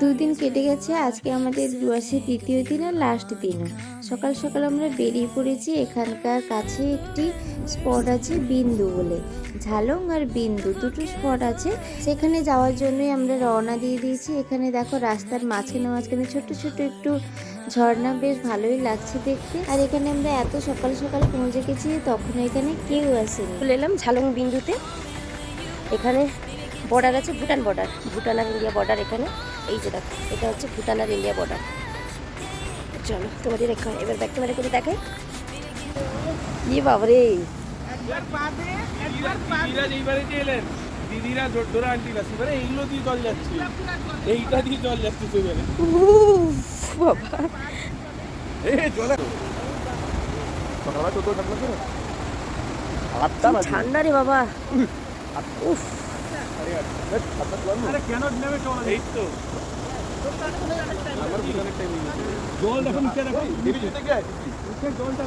দুদিন কেটে গেছে আজকে আমাদের ডুয়ার্সের তৃতীয় দিন আর লাস্ট দিনও সকাল সকাল আমরা বেরিয়ে পড়েছি এখানকার কাছে একটি স্পট আছে বিন্দু বলে। ঝালং আর বিন্দু দুটো স্পট আছে। সেখানে যাওয়ার জন্যই আমরা রওনা দিয়ে দিয়েছি। এখানে দেখো রাস্তার মাঝখানে মাঝখানে ছোট্ট ছোট্ট একটু ঝর্ণা বেশ ভালোই লাগছে দেখতে। আর এখানে আমরা এত সকাল সকাল পৌঁছে গেছি তখন এখানে কেউ আসেনি। চলে এলাম ঝালং বিন্দুতে। এখানে বর্ডার আছে ভুটান বর্ডার ভুটান আর ইন্ডিয়া বর্ডার এখানে। এই যে দেখো এটা হচ্ছে ভুটান আর ইন্ডিয়া বর্ডার চলো তোমাদের এখানে এবার ব্যাক ক্যামেরা করে দেখাই। ইয়ে বাবরে দিদিরা এইগুলো দিয়ে জল যাচ্ছে। এইটা দিয়ে জল যাচ্ছে বাবা। এ জলে ঠান্ডা রে বাবা। উফ।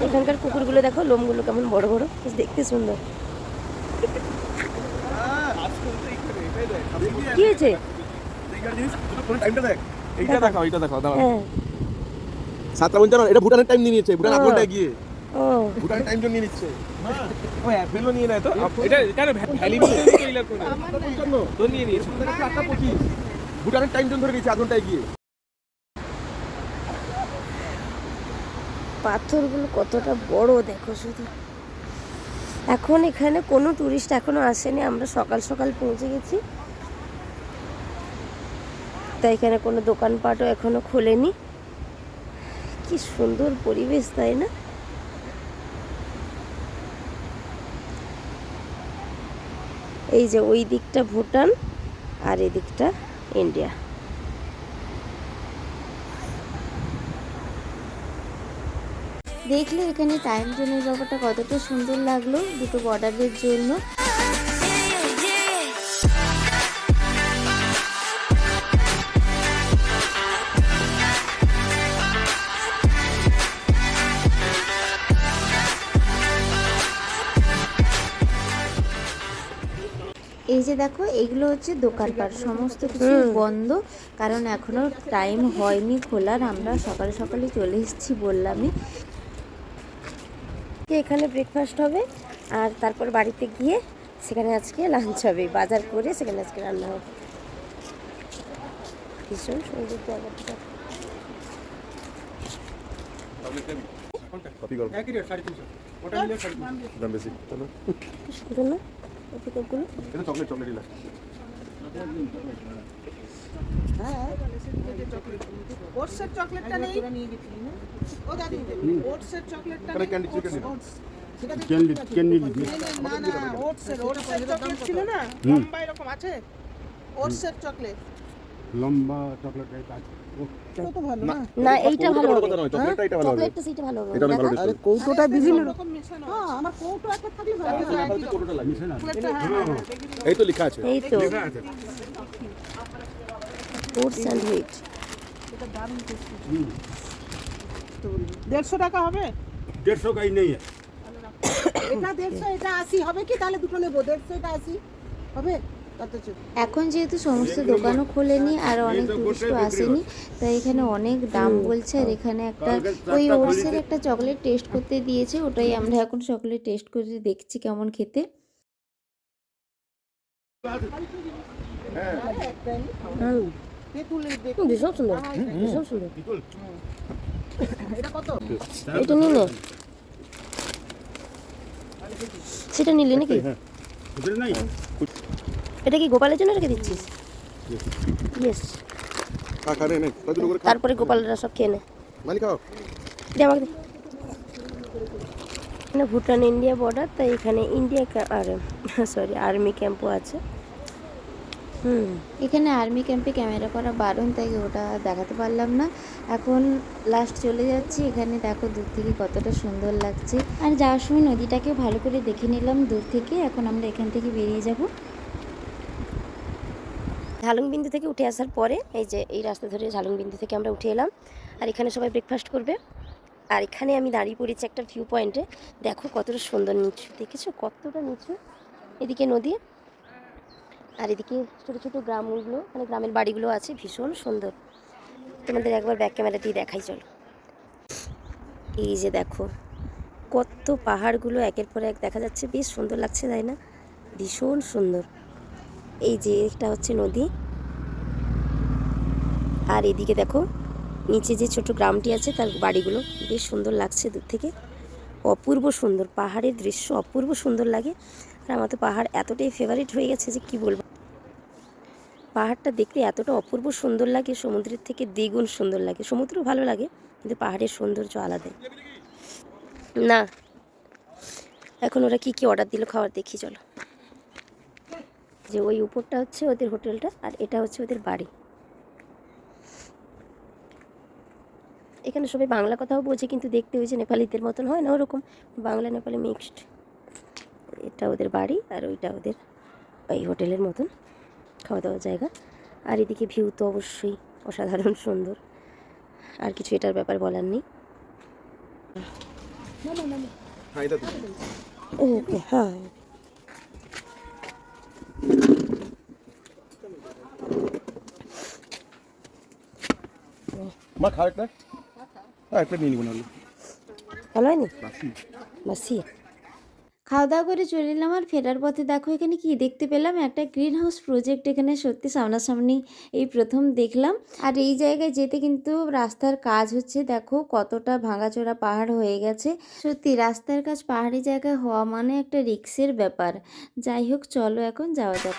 এখানকার কুকুরগুলো দেখো লোমগুলো কেমন বড় বড়। দেখতে সুন্দর। কি হয়েছে? এইটা দেখাও এইটা দেখাও দাঁড়াও। হ্যাঁ। সাতটা পঞ্চান্ন এটা ভুটানের টাইম নিয়ে নিচ্ছে ভুটান। গিয়ে। ও। ভুটানের টাইম জন্য নিয়ে নিচ্ছে। ও অ্যাপেলও নিয়ে নেয় তো? এটা কেন ভ্যালি তো ইলার করে তো নিয়ে নিয়েছে। আটটা পঁচিশ। ভুটানের টাইম জোন ধরে নিয়েছে আধ ঘন্টায় গিয়ে। পাথরগুলো কতটা বড় দেখো শুধু। এখন এখানে কোনো টুরিস্ট এখনও আসেনি আমরা সকাল সকাল পৌঁছে গেছি। তাই এখানে কোনো দোকানপাটও এখনও খোলেনি। কি সুন্দর পরিবেশ তাই না? এই যে ওই দিকটা ভুটান আর এদিকটা দিকটা ইন্ডিয়া। দেখলে এখানে টাইম জোনের ব্যাপারটা কতটা সুন্দর লাগল, দুটো বর্ডারের জন্য। এই যে দেখো এগুলো হচ্ছে দোকানপাট সমস্ত কিছু বন্ধ কারণ এখনও টাইম হয়নি খোলার আমরা সকালে সকালে চলে এসেছি বললামই এখানে ব্রেকফাস্ট হবে আর তারপর বাড়িতে গিয়ে সেখানে আজকে লাঞ্চ হবে বাজার করে সেখানে আজকে রান্না হবে ভীষণ সুন্দর জায়গাটা কপি করো একই রেট সাড়ে তিনশো ওটা নিলে সাড়ে তিনশো দাম বেশি চলো সুন্দর না এই পিকআপগুলো এটা চকলেট চকলেট দিলা ওটসের চকলেটটা নেই। ও দাদি ওটসের চকলেটটা নেই ক্যান্ডি চিকেন ওটস সেটা ক্যান্ডি ক্যান্ডি না না ওটসের ওটসের চকলেট ছিল না? লম্বা এরকম আছে? ওটসের চকলেট। লম্বা চকলেট না এইটা ভালো ভালো চকলেটটা সেটা ভালো ভালো আরে কৌটোটা হ্যাঁ, আমার কৌটো হ্যাঁ, হ্যাঁ, এই তো লেখা আছে। দেড়শো টাকা হবে? দেড়শো কাই নেই। এটা 150 এটা 80 হবে কি? তাহলে দুটো নেব। দেড়শো এটা 80 হবে? এখন যেহেতু সমস্ত দোকানও খোলেনি আর অনেক টুরিস্ট আসেনি তাই এখানে অনেক দাম বলছে আর এখানে একটা ওই ওটসের একটা চকলেট টেস্ট করতে দিয়েছে ওটাই আমরা এখন চকলেট টেস্ট করে দেখছি কেমন খেতে। সেটা নিলে নাকি? নাই? এটা কি গোপালের জন্য রেখে দিচ্ছিস? ইয়েস তারপরে গোপালরা সব খেয়ে নে। মানে দে আমাকে দে। এখানে ভুটান ইন্ডিয়া বর্ডার তাই এখানে ইন্ডিয়া আর সরি আর্মি ক্যাম্পও আছে। হুম। এখানে আর্মি ক্যাম্পে ক্যামেরা করা বারণ তাই ওটা দেখাতে পারলাম না। এখন লাস্ট চলে যাচ্ছি এখানে দেখো দূর থেকে কতটা সুন্দর লাগছে। আর যাওয়ার সময় নদীটাকে ভালো করে দেখে নিলাম দূর থেকে এখন আমরা এখান থেকে বেরিয়ে যাব। ঝালুং বিন্দু থেকে উঠে আসার পরে এই যে এই রাস্তা ধরে ঝালুং বিন্দু থেকে আমরা উঠে এলাম। আর এখানে সবাই ব্রেকফাস্ট করবে। আর এখানে আমি দাঁড়িয়ে পড়েছি একটা ভিউ পয়েন্টে দেখো কতটা সুন্দর নিচু। দেখেছ? কতটা নিচু। এদিকে নদী। আর এদিকে ছোটো ছোটো গ্রামগুলো মানে গ্রামের বাড়িগুলো আছে। ভীষণ সুন্দর। তোমাদের একবার ব্যাক ক্যামেরা দিয়ে দেখাই, চলো। এই যে দেখো, কত পাহাড়গুলো একের পর এক দেখা যাচ্ছে। বেশ সুন্দর লাগছে, তাই না? ভীষণ সুন্দর। এই যে এটা হচ্ছে নদী। আর এদিকে দেখো, নিচে যে ছোট গ্রামটি আছে, তার বাড়িগুলো বেশ সুন্দর লাগছে দূর থেকে। অপূর্ব সুন্দর, পাহাড়ের দৃশ্য অপূর্ব সুন্দর লাগে। আর আমার তো পাহাড় এতটাই ফেভারিট হয়ে গেছে যে কি বলব। পাহাড়টা দেখতে এতটা অপূর্ব সুন্দর লাগে, সমুদ্রের থেকে দ্বিগুণ সুন্দর লাগে। সমুদ্র ভালো লাগে, কিন্তু পাহাড়ের সৌন্দর্য আলাদাই না, এখন ওরা কি কি অর্ডার দিল খাবার দেখি, চলো। যে ওই উপরটা হচ্ছে ওদের হোটেলটা আর এটা হচ্ছে ওদের বাড়ি। এখানে সবাই বাংলা কথাও বোঝে কিন্তু দেখতে ওই যে নেপালিদের মতন হয় না ওরকম। বাংলা নেপালি মিক্সড এটা ওদের বাড়ি আর ওইটা ওদের ওই হোটেলের মতন খাওয়া দাওয়ার জায়গা। আর এদিকে ভিউ তো অবশ্যই অসাধারণ সুন্দর। আর কিছু এটার ব্যাপার বলার নেই। হ্যাঁ ওকে হ্যাঁ মা খাও একটা। হ্যাঁ একটা নিয়ে নিবো নাহলে। ভালো হয়নি? বাসি। খাওয়া দাওয়া করে চলে এলাম আর ফেরার পথে দেখো এখানে কি দেখতে পেলাম? একটা গ্রিন হাউস প্রজেক্ট এখানে সত্যি সামনাসামনি এই প্রথম দেখলাম। আর এই জায়গায় যেতে কিন্তু রাস্তার কাজ হচ্ছে দেখো কতটা ভাঙাচোরা পাহাড় হয়ে গেছে। সত্যি রাস্তার কাজ পাহাড়ি জায়গায় হওয়া মানে একটা রিক্সের ব্যাপার। যাই হোক চলো এখন যাওয়া যাক।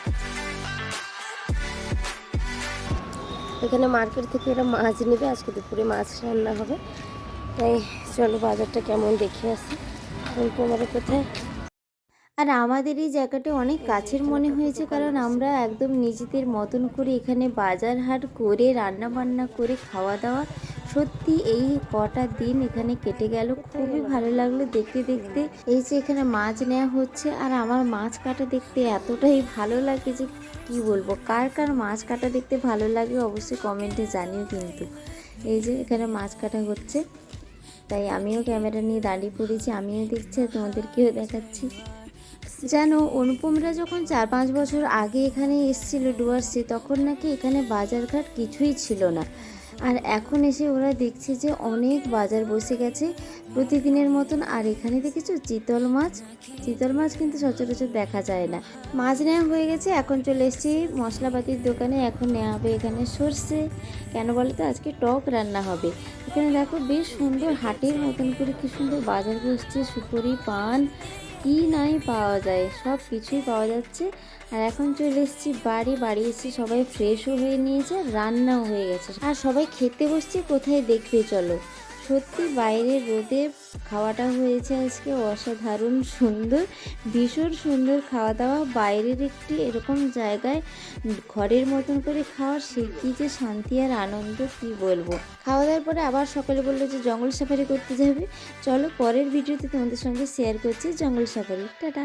এখানে মার্কেট থেকে এরা মাছ নেবে। আজকে দুপুরে মাছ রান্না হবে। তাই চলো বাজারটা কেমন দেখে আসি। এখন তোমার কোথায়? আর আমাদের এই জায়গাটা অনেক কাছের মনে হয়েছে, কারণ আমরা একদম নিজেদের মতন করে এখানে বাজার হাট করে রান্না বান্না করে, খাওয়া দাওয়া সত্যি এই কটা দিন এখানে কেটে গেল। খুবই ভালো লাগল দেখতে দেখতে। এই যে এখানে মাছ নেওয়া হচ্ছে আর আমার মাছ কাটা দেখতে এতটাই ভালো লাগে যে কি বলব? কার কার মাছ কাটা দেখতে ভালো লাগে অবশ্যই কমেন্টে জানিও কিন্তু। এই যে এখানে মাছ কাটা হচ্ছে। তাই আমিও ক্যামেরা নিয়ে দাঁড়িয়ে পড়েছি, আমিও দেখছি আর তোমাদেরকেও দেখাচ্ছি। জানো, অনুপমরা যখন চার পাঁচ বছর আগে এখানে এসেছিল ডুয়ার্সে, তখন নাকি এখানে বাজারঘাট কিছুই ছিল না। আর এখন এসে ওরা দেখছে যে অনেক বাজার বসে গেছে। প্রতিদিনের মতন আর এখানে দেখেছ চিতল মাছ? চিতল মাছ কিন্তু সচরাচর দেখা যায় না। মাছ নেওয়া হয়ে গেছে, এখন চলে এসেছি মশলাপাতির দোকানে। এখন নেওয়া হবে এখানে সর্ষে। কেন বলো তো? আজকে টক রান্না হবে। এখানে দেখো বেশ সুন্দর হাটের মতন করে কি সুন্দর বাজার বসছে। সুপুরি পান কি নাই পাওয়া যায়, সব কিছুই পাওয়া যাচ্ছে। আর এখন চলে এসেছি বাড়ি বাড়ি এসেছি সবাই ফ্রেশও হয়ে নিয়েছে, রান্নাও হয়ে গেছে। আর সবাই খেতে বসছে, কোথায় দেখবে চলো। সত্যি বাইরে রোদে খাওয়াটা হয়েছে আজকে। অসাধারণ সুন্দর, ভীষণ সুন্দর খাওয়া দাওয়া বাইরের একটি এরকম জায়গায় ঘরের মতন করে খাওয়া, সে কী যে শান্তি আর আনন্দ, কি বলব? খাওয়া দাওয়ার পরে আবার সকালে বলল যে, জঙ্গল সাফারি করতে যাবে। চলো পরের ভিডিওতে তোমাদের সঙ্গে শেয়ার করছি জঙ্গল সাফারি। টাটা!